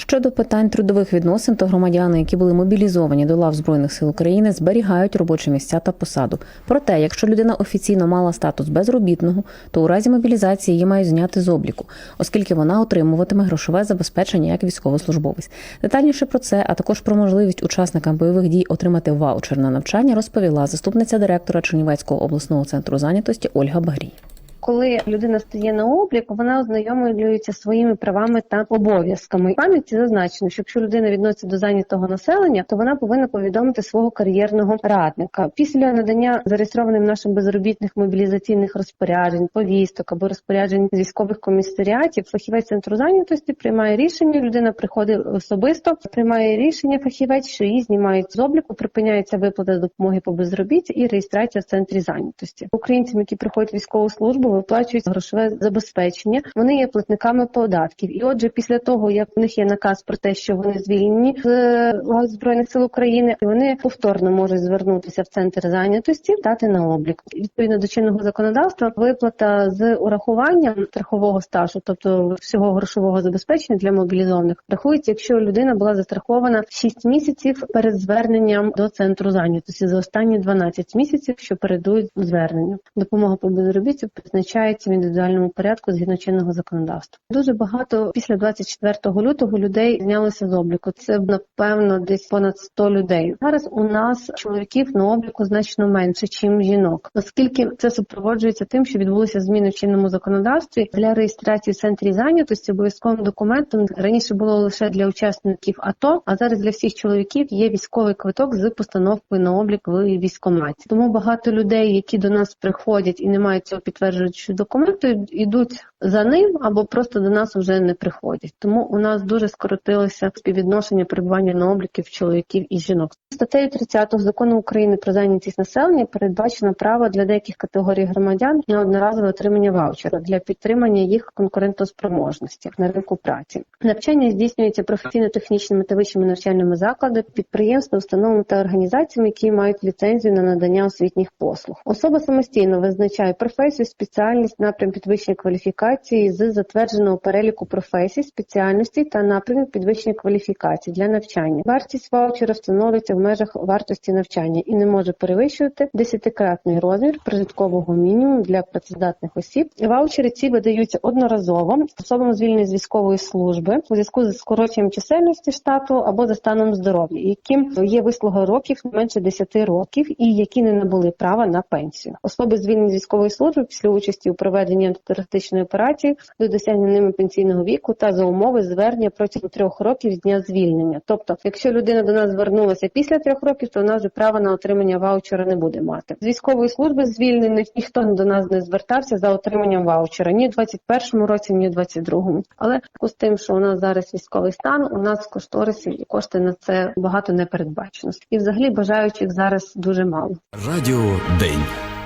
Щодо питань трудових відносин, то громадяни, які були мобілізовані до лав збройних сил України, зберігають робочі місця та посаду. Проте, якщо людина офіційно мала статус безробітного, то у разі мобілізації її мають зняти з обліку, оскільки вона отримуватиме грошове забезпечення як військовослужбовець. Детальніше про це, а також про можливість учасникам бойових дій отримати ваучер на навчання, розповіла заступниця директора Чернівецького обласного центру зайнятості Ольга Багрій. Коли людина стає на облік, вона ознайомлюється своїми правами та обов'язками. В пам'яті зазначено, що якщо людина відноситься до зайнятого населення, то вона повинна повідомити свого кар'єрного радника. Після надання зареєстрованим нашим безробітних мобілізаційних розпоряджень, повісток або розпоряджень з військових комісаріатів, фахівець центру зайнятості приймає рішення. Людина приходить особисто, приймає рішення фахівець, що її знімають з обліку, припиняється виплата допомоги по безробітті і реєстрація в центрі зайнятості. Українцям, які приходять військову службу, виплачують грошове забезпечення. Вони є платниками податків. І отже, після того як в них є наказ про те, що вони звільнені з е, збройних сил України, вони повторно можуть звернутися в центр зайнятості, дати на облік. Відповідно до чинного законодавства, виплата з урахуванням страхового стажу, тобто всього грошового забезпечення для мобілізованих, рахується, якщо людина була застрахована 6 місяців перед зверненням до центру зайнятості за останні 12 місяців, що передують зверненню. Допомога по безробіттю призначається в індивідуальному порядку згідно чинного законодавства. Дуже багато після 24 лютого людей знялося з обліку. Це напевно десь понад 100 людей. Зараз у нас чоловіків на обліку значно менше, ніж жінок, оскільки це супроводжується тим, що відбулися зміни в чинному законодавстві для реєстрації в центрі зайнятості обов'язковим документом раніше було лише для учасників АТО, а зараз для всіх чоловіків є військовий квиток з постановкою на облік в військкоматі. Тому багато людей, які до нас приходять і не мають цього підтверджуючого документу, йдуть за ним або просто до нас вже не приходять. Тому у нас дуже скоротилося співвідношення перебування на обліків чоловіків і жінок. Статтею 30 закону України про зайнятість населення передбачено право для деяких категорій громадян на одноразове отримання ваучера для підтримання їх конкурентоспроможності на ринку праці. Навчання здійснюється професійно-технічними та вищими навчальними закладами, підприємства, установами та організаціями, які мають ліцензію на надання освітніх послуг. Особа самостійно визначає професію, спеціальність, напрям підвищення кваліфікації з затвердженого переліку професій, спеціальностей та напрямів підвищення кваліфікації для навчання. Вартість ваучера встановлюється в межах вартості навчання і не може перевищувати десятикратний розмір прожиткового мінімуму для працездатних осіб. Ваучери ці видаються одноразово особам звільненим з військової служби у зв'язку з скороченням чисельності штату або за станом здоров'я, яким є вислуга років менше 10 років і які не набули права на пенсію. Особи звільнені з військової служби після участі у проведенні антитерористичної операції до досягнення ними пенсійного віку та за умови звернення протягом трьох років з дня звільнення. Тобто, якщо людина до нас звернулася після трьох років, то вона вже права на отримання ваучера не буде мати. З військової служби звільнених ніхто до нас не звертався за отриманням ваучера ні в 21-му році, ні в 22-му. Але з тим, що у нас зараз військовий стан, у нас в кошторисі і кошти на це багато не передбачено. І взагалі бажаючих зараз дуже мало. Радіо День.